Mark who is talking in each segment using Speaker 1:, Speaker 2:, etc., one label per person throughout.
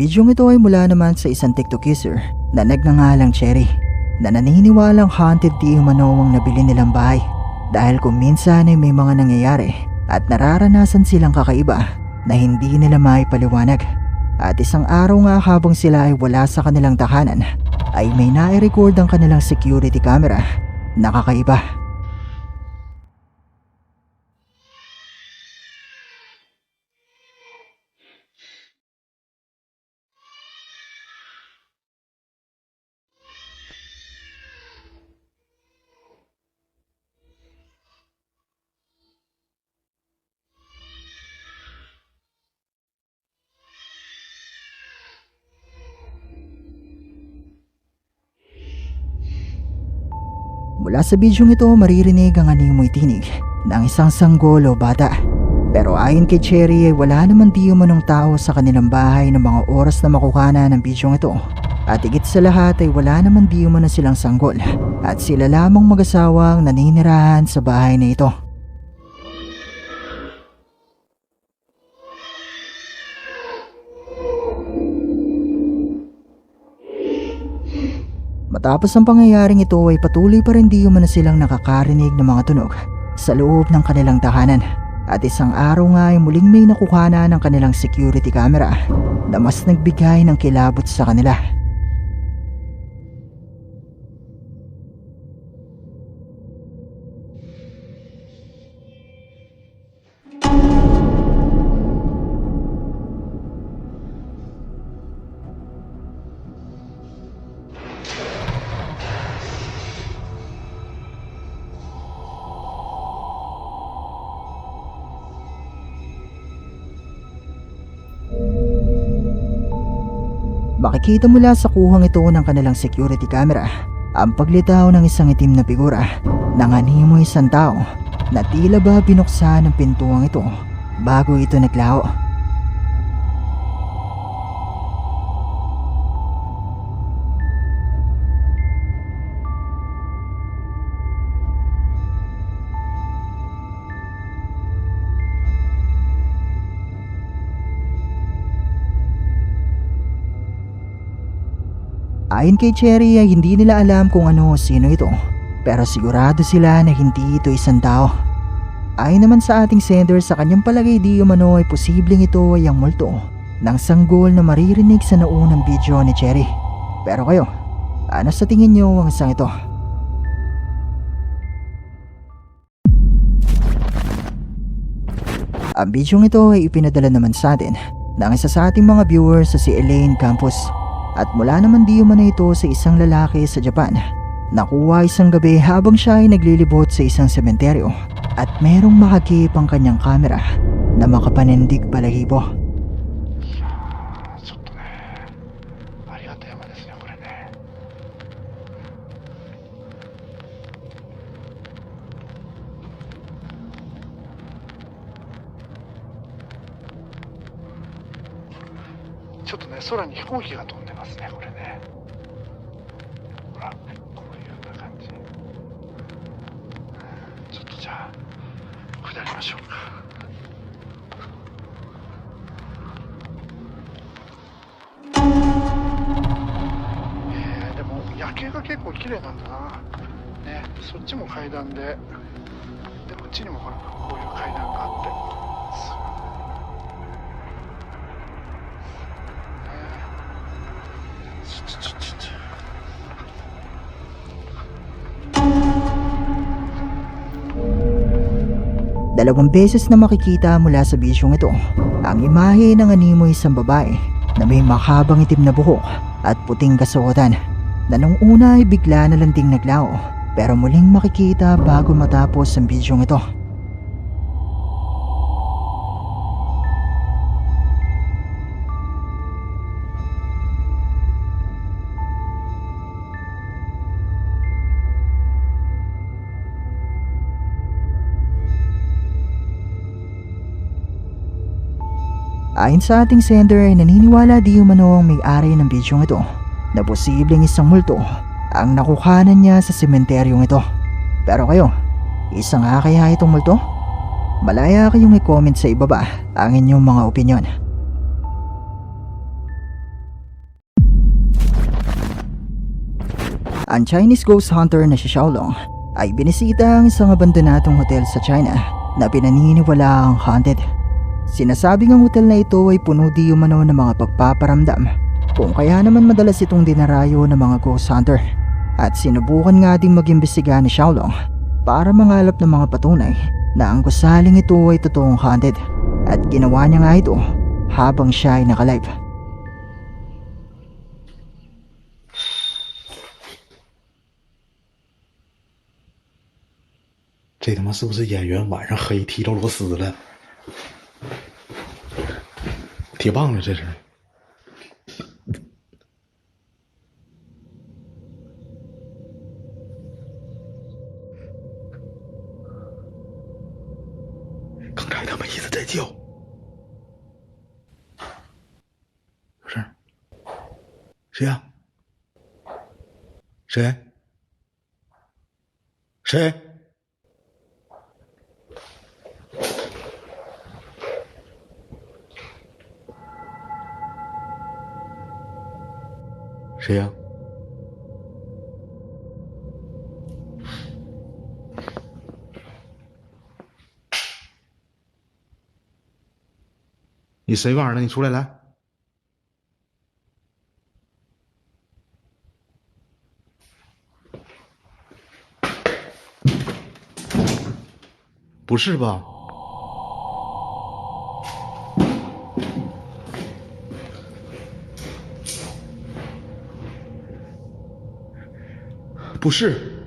Speaker 1: Bidyong ito ay mula naman sa isang TikTok user na nagngangalang Cherry na naniniwalang haunted di umano nabili nilang bahay. Dahil kung minsan ay may mga nangyayari at nararanasan silang kakaiba na hindi nila maipaliwanag. At isang araw nga habang sila ay wala sa kanilang tahanan ay may nai-record ang kanilang security camera. Na Mula sa bidyong ito maririnig ang animoy tinig ng isang sanggol o bata. Pero ayon kay Cherry ay wala naman di umanong tao sa kanilang bahay ng mga oras na makukana ng bidyong ito. At higit sa lahat ay wala naman di umano silang sanggol at sila lamang mag-asawang naninirahan sa bahay na ito. Matapos ang pangyayaring ito ay patuloy pa rin di umano silang nakakarinig ng mga tunog sa loob ng kanilang tahanan. At isang araw nga ay muling may nakuhana ng kanilang security camera na mas nagbigay ng kilabot sa kanila. Makikita mula sa kuhang ito ng kanilang security camera ang paglitaw ng isang itim na figura ng animoy isang tao na tila ba binuksan ng pintuang ito bago ito naglaho. Ayon kay Cherry ay hindi nila alam kung ano o sino ito pero sigurado sila na hindi ito isang tao. Ayon naman sa ating sender sa kanyang palagay di umano ay posibleng ito ay ang multo ng sanggol na maririnig sa naunang video ni Cherry. Pero kayo, ano sa tingin nyo ang isang ito? Ang bidyong ito ay ipinadala naman sa atin ng isa sa ating mga viewers sa si Elaine Campos. At mula naman di umano ito sa isang lalaki sa Japan. Nakuha isang gabi habang siya ay naglilibot sa isang sementeryo at merong makagip ang kanyang kamera na makapanindig balahibo.
Speaker 2: Choto ne, sora ni hikouki ga.
Speaker 1: Dalawang beses na makikita mula sa bisyong ito ang imahe ng animoy isang babae na may makabang itim na buhok at puting kasuotan na nung una ay bigla na lang ding naglaho pero muling makikita bago matapos ang bidyong ito. Ayon sa ating sender ay naniniwala di umano ang may-ari ng bidyong ito na posibleng isang multo ang nakuhanan niya sa sementeryong ito. Pero kayo, isa nga kaya itong multo? Malaya kayong i-comment sa ibaba ang inyong mga opinion. Ang Chinese ghost hunter na si Xiaolong ay binisita ang isang abandonatong hotel sa China na pinaniniwala ang haunted Sinasabing ang hotel na ito ay puno di umano ng mga pagpaparamdam kung kaya naman madalas itong dinarayo ng mga ghost hunter. At sinubukan nga ding mag-imbestiga ni Xiaolong para mangalap ng mga patunay na ang gusaling ito ay totoong haunted at ginawa niya nga ito habang siya ay nakalive.
Speaker 3: 这他妈是不是演员晚上黑提着螺丝了？ 铁棒了，这是。刚才他们一直在叫，有事儿？谁呀、谁？谁？谁你谁玩意儿呢？你出来来！不是吧？不是。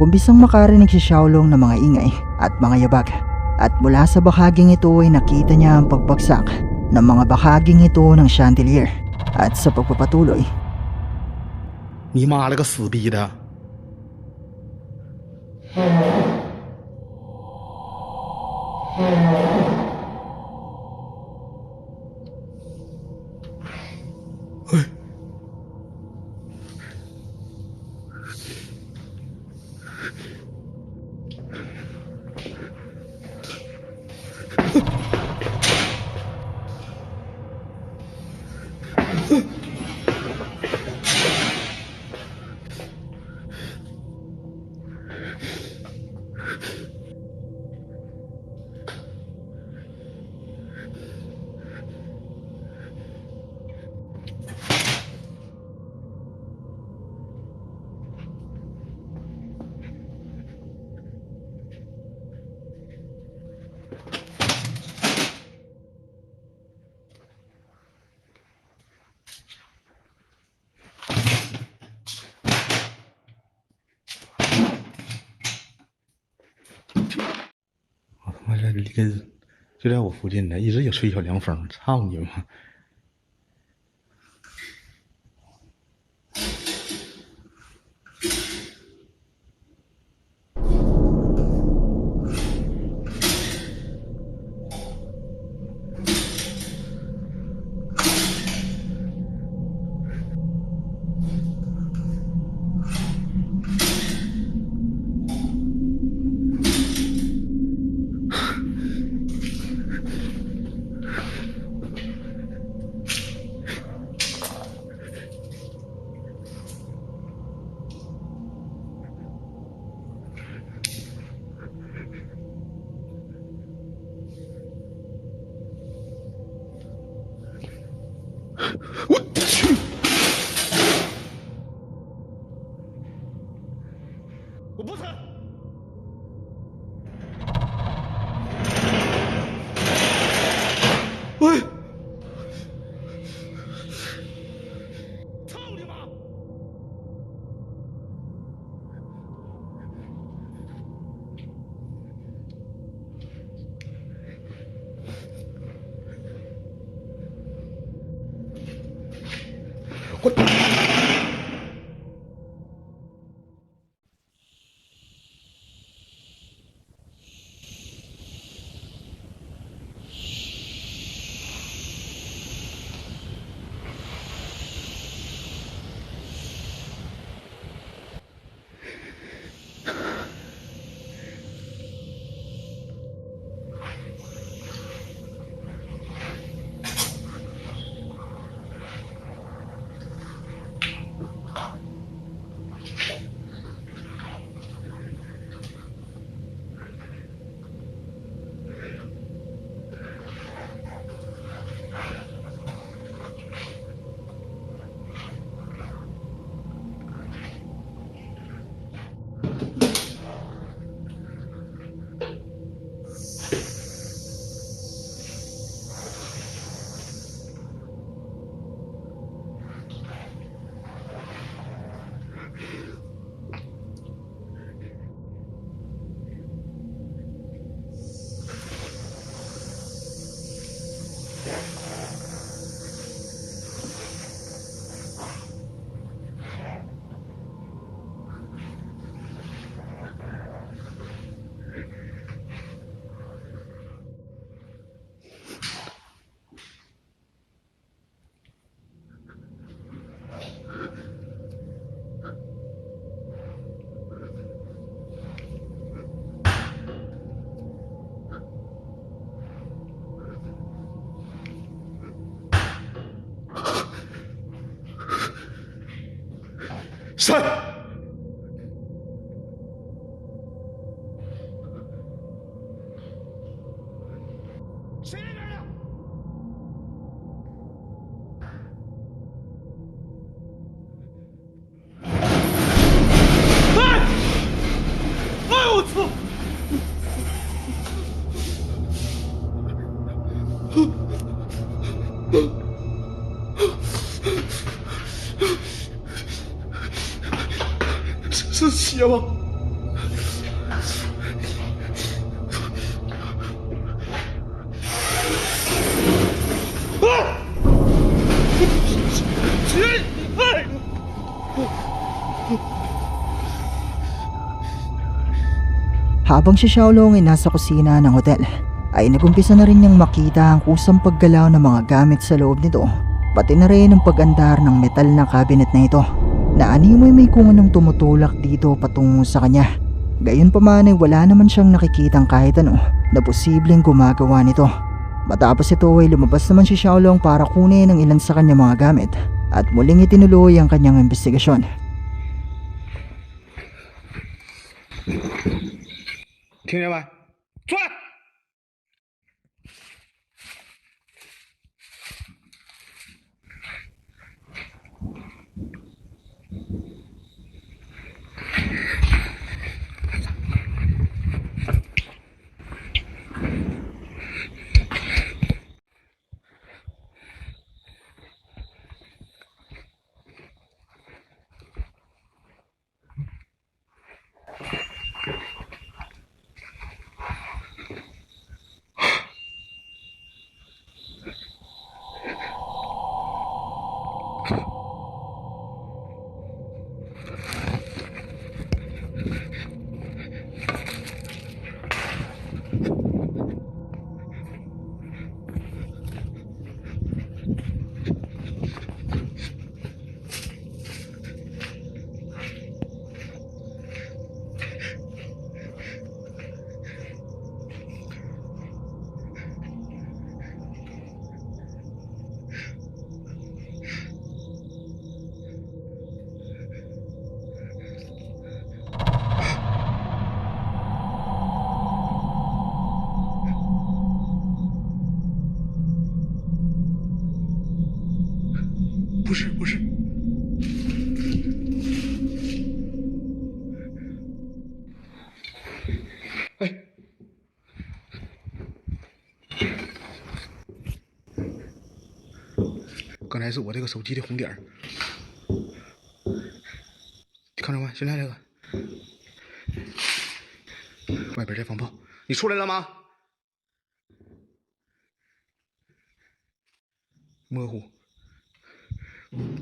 Speaker 1: Nagumpisang makarinig si Xiaolong ng mga ingay at mga yabag at mula sa bahaging ito ay nakita niya ang pagbagsak ng mga bahaging ito ng chandelier at sa pagpapatuloy
Speaker 3: 你妈了个死逼的！ 离个就在我附近呢，一直也吹小凉风，操你妈！corta. 三。nyo.
Speaker 1: Habang si Xiaolong ay nasa kusina ng hotel, ay nagumpisa na rin niyang makita ang kusang paggalaw ng mga gamit sa loob nito, pati na rin ang pagandar ng metal na cabinet na ito na animoy may kungo ng tumutulak dito patungo sa kanya. Gayon pa man ay wala naman siyang nakikitang kahit ano na posibleng gumagawa nito. Matapos ito ay lumabas naman si Xiaolong para kunin ang ilan sa kanyang mga gamit at muling itinuloy ang kanyang investigasyon.
Speaker 3: Tingnan ba? Tuwa! 不是不是，哎，刚才是我这个手机的红点儿，看着没？现在这个外边在放炮，你出来了吗？模糊。Thank you.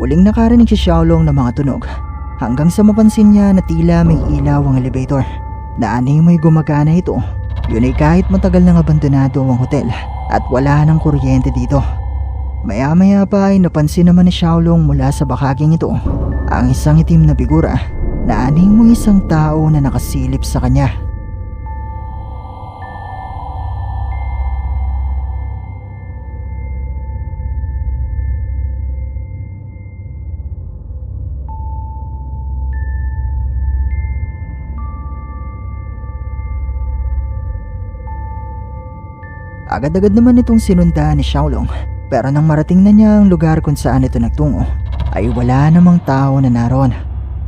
Speaker 1: Muling nakarinig si Xiaolong ng mga tunog hanggang sa mapansin niya na tila may ilaw ang elevator. Na animoy gumagana ito. Yun ay kahit matagal nang abandonado ang hotel at wala nang kuryente dito. Maya maya pa ay napansin naman ni Xiaolong mula sa bakaging ito ang isang itim na figura na animoy isang tao na nakasilip sa kanya. Agad-agad naman itong sinundan ni Xiaolong pero nang marating na niya ang lugar kung saan ito nagtungo ay wala namang tao na naroon.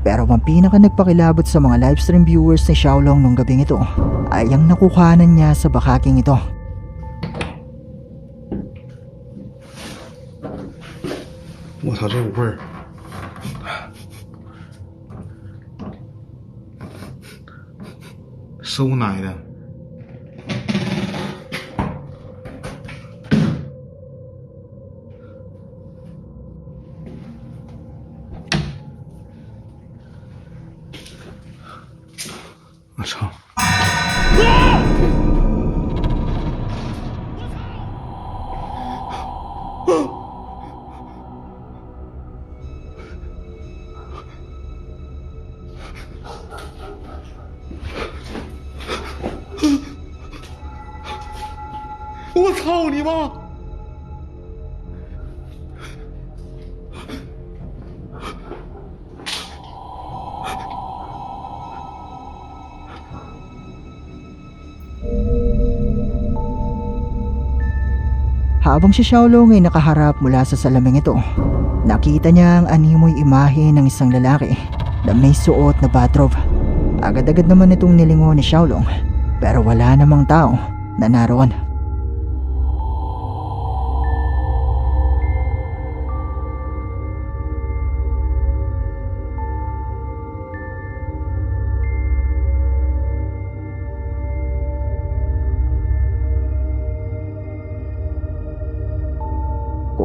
Speaker 1: Pero ang pinaka nagpakilabot sa mga livestream viewers ni Xiaolong nung gabing ito ay ang nakukanan niya sa bakaking ito.
Speaker 3: 我操，这股味儿！馊奶的，
Speaker 1: Habang si Xiaolong ay nakaharap mula sa salaming ito, nakita niya ang animoy imahe ng isang lalaki na may suot na bathrobe. Agad-agad naman itong nilingon ni Xiaolong pero wala namang tao na naroon.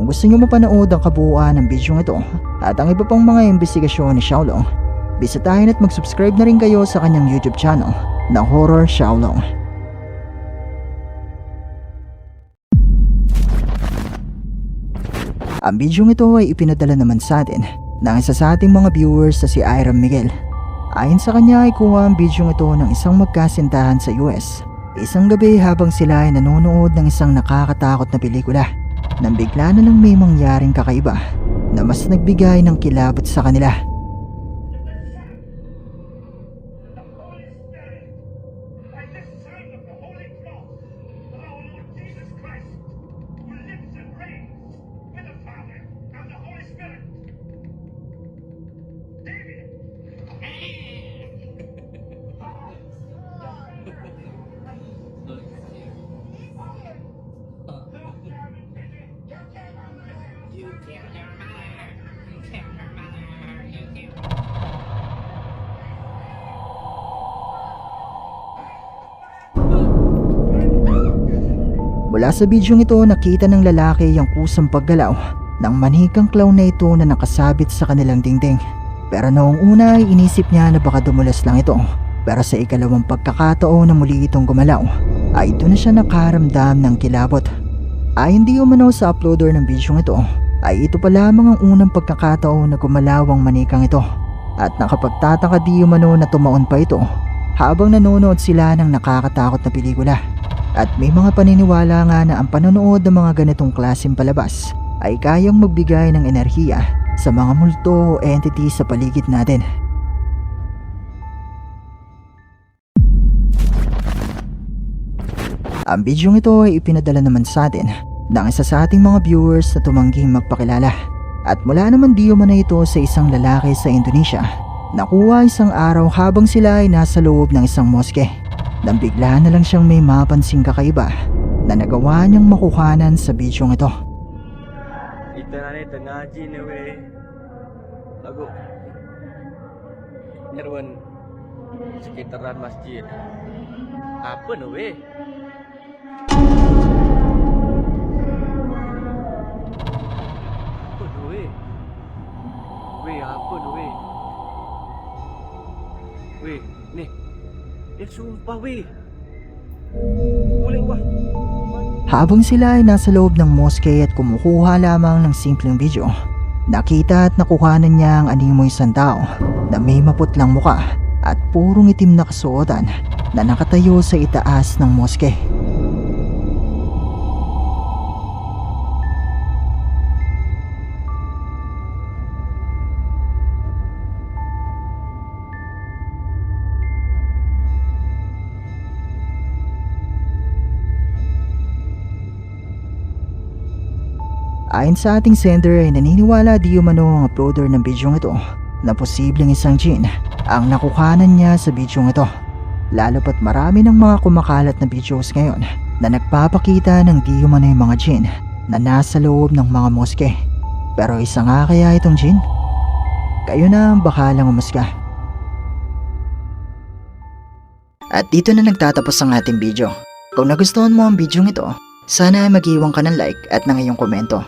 Speaker 1: Kung gusto nyo mapanood ang kabuuan ng video ito at ang iba pang mga investigasyon ni Xiaolong, bisitahin at mag-subscribe na rin kayo sa kanyang YouTube channel na Horror Xiaolong. Ang video ito ay ipinadala naman sa atin ng isa sa ating mga viewers na si Iram Miguel. Ayon sa kanya ay kuha ang video ito ng isang magkasintahan sa US. Isang gabi habang sila ay nanonood ng isang nakakatakot na pelikula nang bigla na lang may mangyaring kakaiba na mas nagbigay ng kilabot sa kanila. Mula sa bidyong ito nakita ng lalaki ang kusang paggalaw ng manikang clown na ito na nakasabit sa kanilang dingding. Pero noong una ay inisip niya na baka dumulas lang ito. Pero sa ikalawang pagkakataon na muli itong gumalaw ay doon na siya nakaramdam ng kilabot. Ayon di umano sa uploader ng bidyong ito ay ito pa lamang ang unang pagkakataon na gumalaw ang manikang ito. At nakapagtataka di umano na tumaon pa ito habang nanonood sila ng nakakatakot na pelikula. At may mga paniniwala nga na ang panonood ng mga ganitong klaseng palabas ay kayang magbigay ng enerhiya sa mga multo o entity sa paligid natin. Ang bidyong ito ay ipinadala naman sa atin ng isa sa ating mga viewers na tumangging magpakilala. At mula naman di man ito sa isang lalaki sa Indonesia. Nakuha isang araw habang sila ay nasa loob ng isang moske. Nang bigla na lang siyang may mapansing kakaiba na nagawa niyang makuhanan sa bidyong ito.
Speaker 4: Kita ni tengah ngaji ni weh. Lagu nyeruan sekitaran masjid. Apa ni weh? Apa ni weh? Weh, apa tu weh? Weh, ni. Weh. Boleh wah.
Speaker 1: Habang sila ay nasa loob ng moske at kumukuha lamang ng simpleng video, nakita at nakuhanan niya ang animoy isang tao na may maputlang muka at purong itim na kasuotan na nakatayo sa itaas ng moske. Ayon sa ating sender ay naniniwala di umano ang uploader ng video ito na posibleng isang Jin ang nakuhanan niya sa video ito. Lalo pat marami ng mga kumakalat na videos ngayon na nagpapakita ng di umano yung mga Jin na nasa loob ng mga moske. Pero isa nga kaya itong Jin? Kayo na ang bakalang umusga. At dito na nagtatapos ang ating video. Kung nagustuhan mo ang video ito, sana ay mag-iwan ka ng like at ng iyong komento.